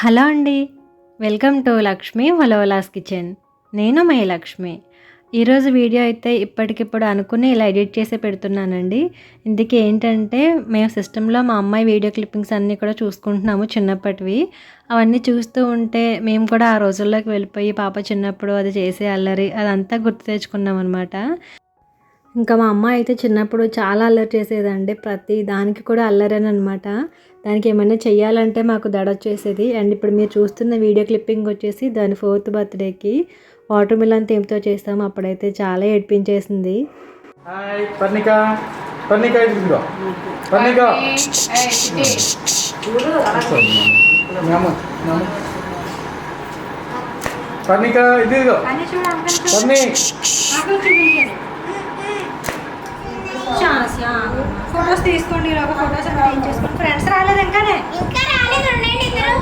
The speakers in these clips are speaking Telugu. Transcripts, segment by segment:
హలో అండి. వెల్కమ్ టు లక్ష్మి వలవలాస్ కిచెన్. నేను మై లక్ష్మి. ఈరోజు వీడియో అయితే ఇప్పటికిప్పుడు అనుకుని ఇలా ఎడిట్ చేసి పెడుతున్నానండి. ఇందుకే ఏంటంటే మేము సిస్టంలో మా అమ్మాయి వీడియో క్లిప్పింగ్స్ అన్నీ కూడా చూసుకుంటున్నాము చిన్నప్పటివి. అవన్నీ చూస్తూ ఉంటే మేము కూడా ఆ రోజుల్లోకి వెళ్ళిపోయి పాప చిన్నప్పుడు అది చేసే అల్లరి అదంతా గుర్తు తెచ్చుకున్నాం అనమాట ఇంకా మా అమ్మ అయితే చిన్నప్పుడు చాలా అల్లరి చేసేదండి. ప్రతి దానికి కూడా అల్లరేనమాట దానికి ఏమైనా చెయ్యాలంటే మాకు దడ వచ్చేసేది అండ్ ఇప్పుడు మీరు చూస్తున్న వీడియో క్లిప్పింగ్ వచ్చేసి దాని ఫోర్త్ బర్త్డేకి వాటర్ మిలన్ థీమ్తో చేస్తాము అప్పుడైతే చాలా ఏడ్పించేసింది. హాయ్ పర్ణిక. పర్ణిక ఇదిగో. పర్ణిక. మామ మామ పర్ణిక ఇదిగో. పర్ణి. ఫొటోస్ తీసుకోండి ఫొటోస్ ఫ్రెండ్స్ రాలేదు ఇంకానే? ఇంకా రాలేదు ఉండండి ఇద్దరు.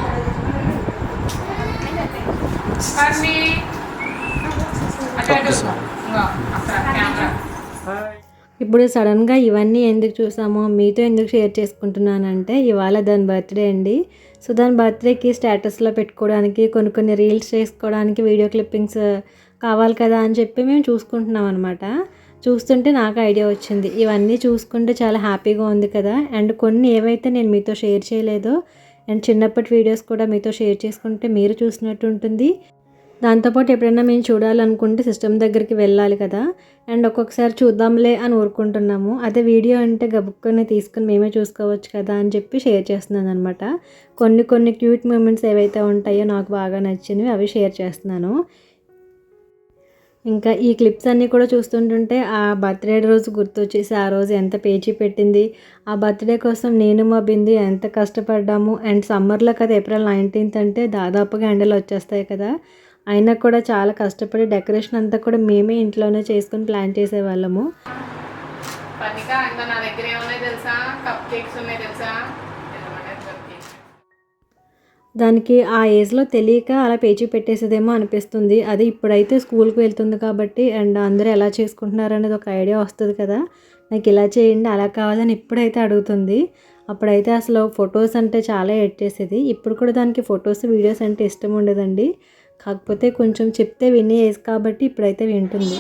ఇప్పుడు సడన్గా ఇవన్నీ ఎందుకు చూసామో మీతో ఎందుకు షేర్ చేసుకుంటున్నానంటే ఇవాళ దాని బర్త్డే అండి. సో దాని బర్త్డేకి స్టేటస్లో పెట్టుకోవడానికి కొన్ని కొన్ని రీల్స్ చేసుకోవడానికి వీడియో క్లిప్పింగ్స్ కావాలి కదా అని చెప్పి మేము చూసుకుంటున్నాం అనమాట చూస్తుంటే నాకు ఐడియా వచ్చింది. ఇవన్నీ చూసుకుంటే చాలా హ్యాపీగా ఉంది కదా. అండ్ కొన్ని ఏవైతే నేను మీతో షేర్ చేయలేదో అండ్ చిన్నప్పటి వీడియోస్ కూడా మీతో షేర్ చేసుకుంటే మీరు చూసినట్టు ఉంటుంది. దాంతోపాటు ఎప్పుడైనా మేము చూడాలనుకుంటే సిస్టమ్ దగ్గరికి వెళ్ళాలి కదా. అండ్ ఒక్కొక్కసారి చూద్దాంలే అని ఊరుకుంటున్నాము. అదే వీడియో అంటే గబుక్కొని తీసుకుని మేమే చూసుకోవచ్చు కదా అని చెప్పి షేర్ చేస్తున్నాను అనమాట కొన్ని కొన్ని క్యూట్ మూమెంట్స్ ఏవైతే ఉంటాయో నాకు బాగా నచ్చినవి అవి షేర్ చేస్తున్నాను. ఇంకా ఈ క్లిప్స్ అన్నీ కూడా చూస్తుంటుంటే ఆ బర్త్డే రోజు గుర్తొచ్చేసి ఆ రోజు ఎంత పేచీ పెట్టింది. ఆ బర్త్డే కోసం నేను మా బిందు ఎంత కష్టపడ్డాము. అండ్ సమ్మర్లో కదా ఏప్రిల్ నైన్టీన్త్ అంటే దాదాపుగా ఎండలు వచ్చేస్తాయి కదా. అయినా కూడా చాలా కష్టపడి డెకరేషన్ అంతా కూడా మేమే ఇంట్లోనే చేసుకుని ప్లాన్ చేసేవాళ్ళము. పనిక? ఇంకా నా దగ్గర ఏమున్నాయి తెలుసా? కప్ కేక్స్ ఉన్నాయి తెలుసా? దానికి ఆ ఏజ్లో తెలియక అలా పేచీ పెట్టేసేదేమో అనిపిస్తుంది. అది ఇప్పుడైతే స్కూల్కి వెళ్తుంది కాబట్టి అండ్ అందరూ ఎలా చేసుకుంటున్నారు అనేది ఒక ఐడియా వస్తుంది కదా. నాకు ఇలా చేయండి అలా కావాలని ఇప్పుడైతే అడుగుతుంది. అప్పుడైతే అసలు ఫొటోస్ అంటే చాలా ఎడ్ చేసేది ఇప్పుడు కూడా దానికి ఫొటోస్ వీడియోస్ అంటే ఇష్టం ఉండదండి. కాకపోతే కొంచెం చెప్తే వినే ఏజ్ కాబట్టి ఇప్పుడైతే వింటుంది.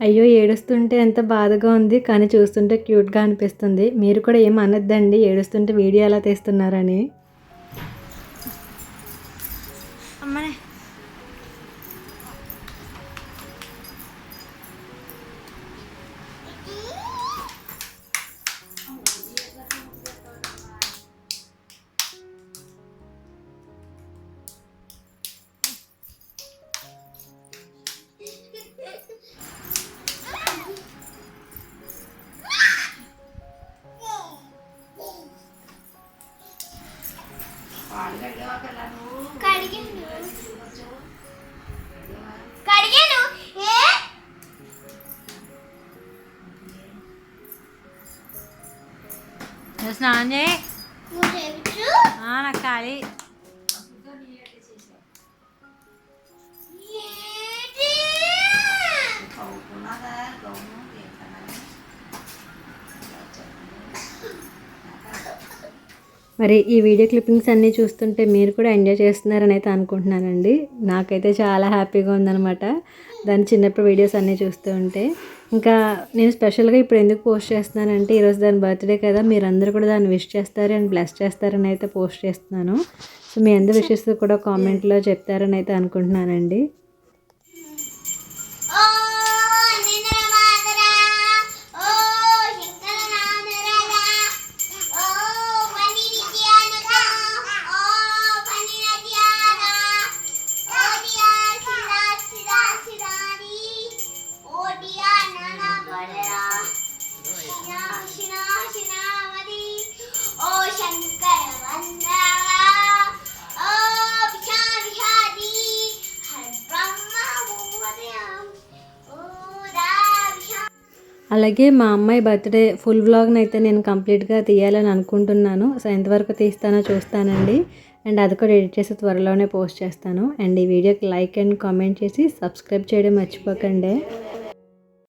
అయ్యో ఏడుస్తుంటే ఎంత బాధగా ఉంది కానీ చూస్తుంటే క్యూట్గా అనిపిస్తుంది. మీరు కూడా ఏం అనొద్దండి ఏడుస్తుంటే వీడియో ఎలా తీస్తున్నారని. Cầm này స్నానం చేయి నాకు ఖాళీ. మరి ఈ వీడియో క్లిప్పింగ్స్ అన్నీ చూస్తుంటే మీరు కూడా ఎంజాయ్ చేస్తున్నారని అయితే అనుకుంటున్నానండి. నాకైతే చాలా హ్యాపీగా ఉందనమాట దాని చిన్నప్పుడు వీడియోస్ అన్నీ చూస్తూ ఉంటే. ఇంకా నేను స్పెషల్గా ఇప్పుడు ఎందుకు పోస్ట్ చేస్తున్నానంటే ఈరోజు దాని బర్త్డే కదా మీరందరూ కూడా దాన్ని విష్ చేస్తారు అండ్ బ్లెస్ చేస్తారని అయితే పోస్ట్ చేస్తున్నాను. సో మీ అందరి విషెస్ కూడా కామెంట్లో చెప్తారని అయితే అనుకుంటున్నానండి. అలాగే మా అమ్మాయి బర్త్డే ఫుల్ వ్లాగ్ని అయితే నేను కంప్లీట్గా తీయాలని అనుకుంటున్నాను. సో ఎంతవరకు తీస్తానో చూస్తానండి. అండ్ అది కూడా ఎడిట్ చేసి త్వరలోనే పోస్ట్ చేస్తాను. అండ్ ఈ వీడియోకి లైక్ అండ్ కామెంట్ చేసి సబ్స్క్రైబ్ చేయడం మర్చిపోకండి.